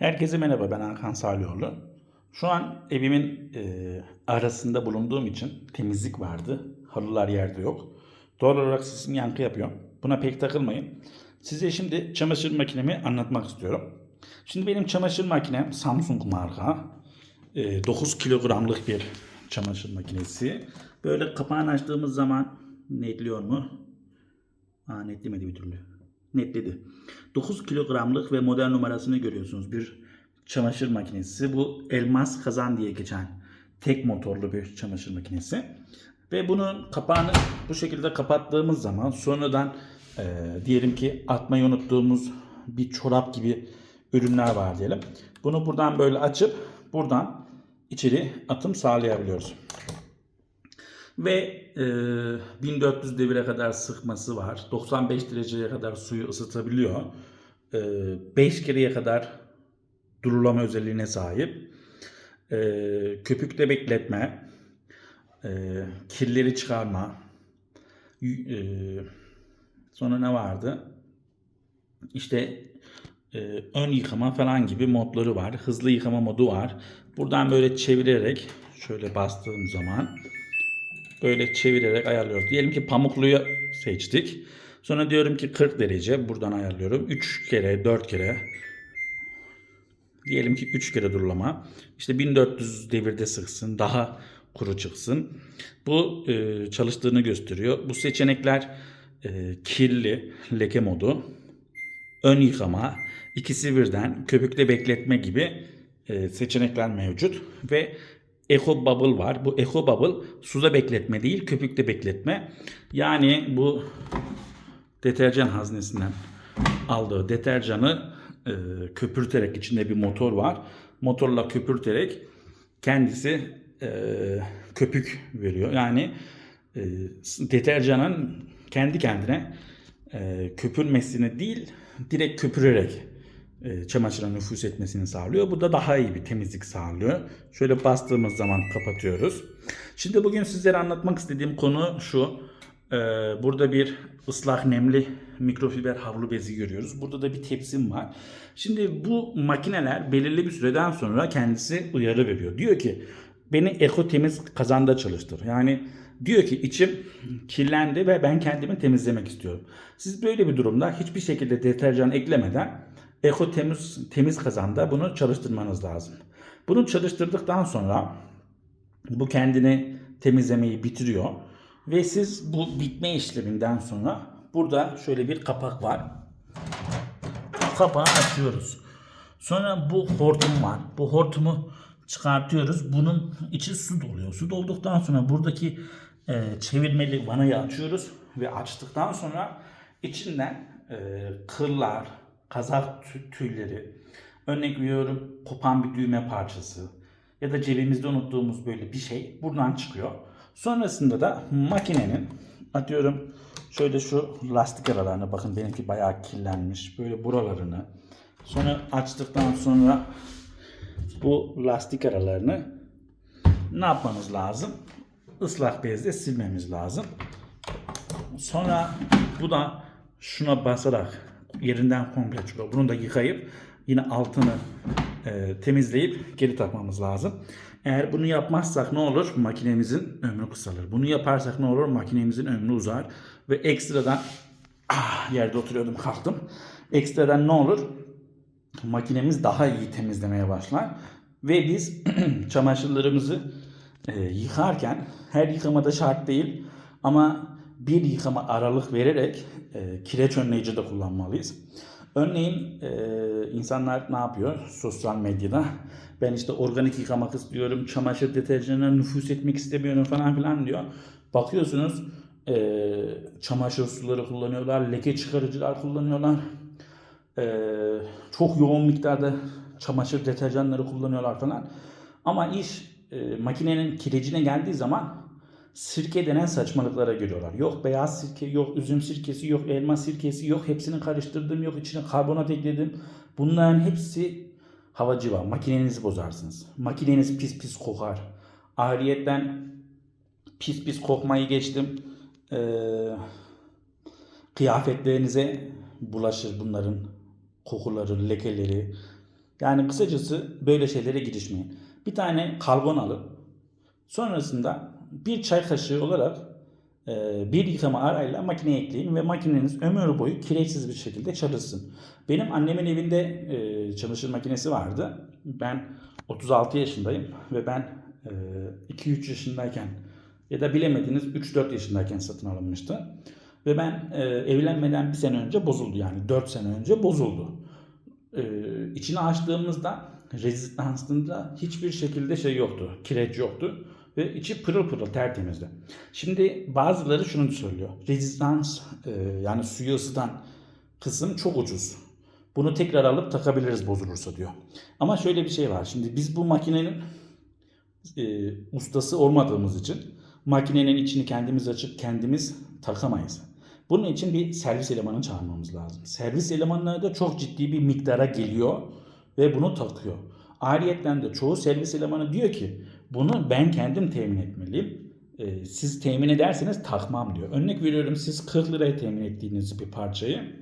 Herkese merhaba ben Hakan Salioğlu. Şu an evimin e, arasında bulunduğum için temizlik vardı. Halılar yerde yok. Doğal olarak sesim yankı yapıyor. Buna pek takılmayın. Size şimdi çamaşır makinemi anlatmak istiyorum. Şimdi benim çamaşır makinem Samsung marka. E, 9 kilogramlık bir çamaşır makinesi. Böyle kapağını açtığımız zaman netliyor mu? Aa, netlemedi bir türlü. Netledi. 9 kilogramlık ve model numarasını görüyorsunuz. Bir çamaşır makinesi. Bu elmas kazan diye geçen tek motorlu bir çamaşır makinesi. Ve bunun kapağını bu şekilde kapattığımız zaman sonradan e, diyelim ki atmayı unuttuğumuz bir çorap gibi ürünler var diyelim. Bunu buradan böyle açıp buradan içeri atım sağlayabiliyoruz. Ve e, 1400 devire kadar sıkması var. 95 dereceye kadar suyu ısıtabiliyor. E, 5 kereye kadar durulama özelliğine sahip. E, köpükte bekletme, e, kirleri çıkarma. E, sonra ne vardı? İşte e, ön yıkama falan gibi modları var. Hızlı yıkama modu var. Buradan böyle çevirerek şöyle bastığım zaman böyle çevirerek ayarlıyoruz. Diyelim ki pamukluyu seçtik. Sonra diyorum ki 40 derece buradan ayarlıyorum. 3 kere 4 kere diyelim ki 3 kere durulama. İşte 1400 devirde sıksın daha kuru çıksın. Bu e, çalıştığını gösteriyor. Bu seçenekler e, kirli leke modu, ön yıkama, ikisi birden köpükte bekletme gibi e, seçenekler mevcut ve Eco Bubble var. Bu Eco Bubble suda bekletme değil, köpükte bekletme. Yani bu deterjan haznesinden aldığı deterjanı e, köpürterek içinde bir motor var. Motorla köpürterek kendisi e, köpük veriyor. Yani e, deterjanın kendi kendine e, köpürmesini değil direkt köpürerek çamaşıra nüfuz etmesini sağlıyor. Bu da daha iyi bir temizlik sağlıyor. Şöyle bastığımız zaman kapatıyoruz. Şimdi bugün sizlere anlatmak istediğim konu şu. Ee, burada bir ıslak nemli mikrofiber havlu bezi görüyoruz. Burada da bir tepsim var. Şimdi bu makineler belirli bir süreden sonra kendisi uyarı veriyor. Diyor ki beni eko temiz kazanda çalıştır. Yani diyor ki içim kirlendi ve ben kendimi temizlemek istiyorum. Siz böyle bir durumda hiçbir şekilde deterjan eklemeden eko temiz temiz kazanda bunu çalıştırmanız lazım. Bunu çalıştırdıktan sonra bu kendini temizlemeyi bitiriyor. Ve siz bu bitme işleminden sonra burada şöyle bir kapak var. Kapağı açıyoruz. Sonra bu hortum var. Bu hortumu çıkartıyoruz. Bunun içi su doluyor. Su dolduktan sonra buradaki e, çevirmeli vanayı açıyoruz ve açtıktan sonra içinden e, kırlar, kazak tü- tüyleri, örnek veriyorum kopan bir düğme parçası ya da cebimizde unuttuğumuz böyle bir şey buradan çıkıyor. Sonrasında da makinenin atıyorum şöyle şu lastik aralarına bakın benimki bayağı kirlenmiş. Böyle buralarını sonra açtıktan sonra bu lastik aralarını ne yapmamız lazım? Islak bezle silmemiz lazım. Sonra bu da şuna basarak yerinden komple çıkıyor. Bunu da yıkayıp yine altını e, temizleyip geri takmamız lazım. Eğer bunu yapmazsak ne olur? Makinemizin ömrü kısalır. Bunu yaparsak ne olur? Makinemizin ömrü uzar. Ve ekstradan ah, yerde oturuyordum kalktım. Ekstradan ne olur? Makinemiz daha iyi temizlemeye başlar. Ve biz çamaşırlarımızı e, yıkarken her yıkamada şart değil ama bir yıkama aralık vererek e, kireç önleyici de kullanmalıyız. Örneğin e, insanlar ne yapıyor sosyal medyada? Ben işte organik yıkamak istiyorum, çamaşır deterjanına nüfus etmek istemiyorum falan filan diyor. Bakıyorsunuz e, çamaşır suları kullanıyorlar, leke çıkarıcılar kullanıyorlar. E, çok yoğun miktarda çamaşır deterjanları kullanıyorlar falan. Ama iş e, makinenin kirecine geldiği zaman sirke denen saçmalıklara giriyorlar. Yok beyaz sirke, yok üzüm sirkesi, yok elma sirkesi, yok hepsini karıştırdım, yok içine karbonat ekledim. Bunların hepsi havacıva. Makinenizi bozarsınız. Makineniz pis pis kokar. Ayrıyetten pis pis kokmayı geçtim. Ee, kıyafetlerinize bulaşır bunların kokuları, lekeleri. Yani kısacası böyle şeylere girişmeyin. Bir tane karbon alın. Sonrasında bir çay kaşığı olarak e, bir yıkama arayla makineye ekleyin ve makineniz ömür boyu kireçsiz bir şekilde çalışsın. Benim annemin evinde e, çamaşır makinesi vardı. Ben 36 yaşındayım ve ben e, 2-3 yaşındayken ya da bilemediniz 3-4 yaşındayken satın alınmıştı. Ve ben e, evlenmeden bir sene önce bozuldu yani 4 sene önce bozuldu. E, içini açtığımızda rezistansında hiçbir şekilde şey yoktu, kireç yoktu ve içi pırıl pırıl tertemizdi. Şimdi bazıları şunu söylüyor. Rezistans e, yani suyu ısıtan kısım çok ucuz. Bunu tekrar alıp takabiliriz bozulursa diyor. Ama şöyle bir şey var. Şimdi biz bu makinenin e, ustası olmadığımız için makinenin içini kendimiz açıp kendimiz takamayız. Bunun için bir servis elemanı çağırmamız lazım. Servis elemanları da çok ciddi bir miktara geliyor ve bunu takıyor. Ayrıyeten de çoğu servis elemanı diyor ki bunu ben kendim temin etmeliyim. Ee, siz temin ederseniz takmam diyor. Örnek veriyorum siz 40 liraya temin ettiğiniz bir parçayı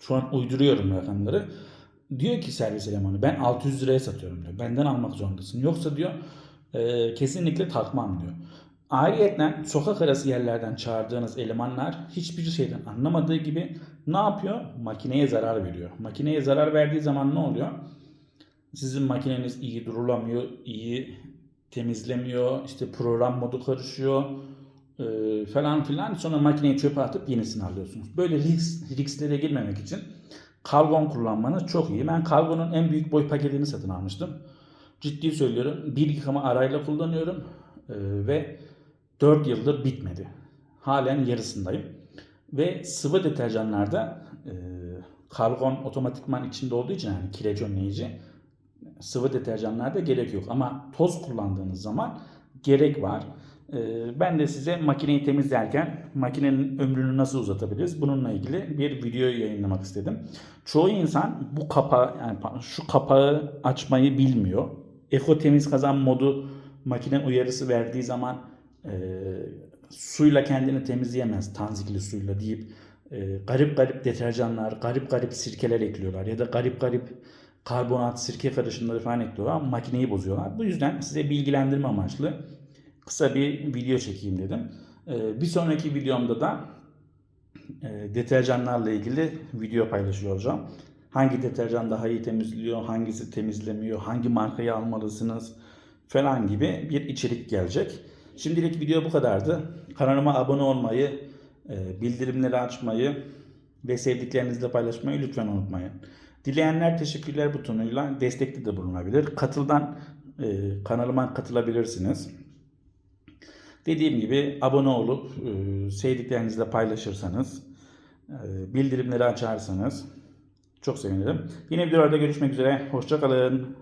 şu an uyduruyorum rakamları. Diyor ki servis elemanı ben 600 liraya satıyorum diyor. Benden almak zorundasın. Yoksa diyor e, kesinlikle takmam diyor. Ayrıyeten sokak arası yerlerden çağırdığınız elemanlar hiçbir şeyden anlamadığı gibi ne yapıyor? Makineye zarar veriyor. Makineye zarar verdiği zaman ne oluyor? Sizin makineniz iyi durulamıyor, iyi temizlemiyor, işte program modu karışıyor e, falan filan. Sonra makineyi çöpe atıp yenisini alıyorsunuz. Böyle risk, risklere girmemek için Kalgon kullanmanız çok iyi. Ben Kalgon'un en büyük boy paketini satın almıştım. Ciddi söylüyorum. Bir yıkama arayla kullanıyorum e, ve 4 yıldır bitmedi. Halen yarısındayım. Ve sıvı deterjanlarda e, Kalgon otomatikman içinde olduğu için yani kireç önleyici sıvı deterjanlarda gerek yok. Ama toz kullandığınız zaman gerek var. Ee, Ben de size makineyi temizlerken makinenin ömrünü nasıl uzatabiliriz bununla ilgili bir video yayınlamak istedim. Çoğu insan bu kapağı yani şu kapağı açmayı bilmiyor. Eko temiz kazan modu makine uyarısı verdiği zaman e, suyla kendini temizleyemez tanzikli suyla deyip e, garip garip deterjanlar, garip garip sirkeler ekliyorlar ya da garip garip karbonat, sirke karışımları falan ekliyorlar ama makineyi bozuyorlar. Bu yüzden size bilgilendirme amaçlı kısa bir video çekeyim dedim. Ee, bir sonraki videomda da e, deterjanlarla ilgili video paylaşıyor olacağım. Hangi deterjan daha iyi temizliyor, hangisi temizlemiyor, hangi markayı almalısınız falan gibi bir içerik gelecek. Şimdilik video bu kadardı. Kanalıma abone olmayı, e, bildirimleri açmayı ve sevdiklerinizle paylaşmayı lütfen unutmayın. Dileyenler teşekkürler butonuyla destekli de bulunabilir. Katıldan e, kanalıma katılabilirsiniz. Dediğim gibi abone olup e, sevdiklerinizle paylaşırsanız, e, bildirimleri açarsanız çok sevinirim. Yine videolarda görüşmek üzere. Hoşçakalın.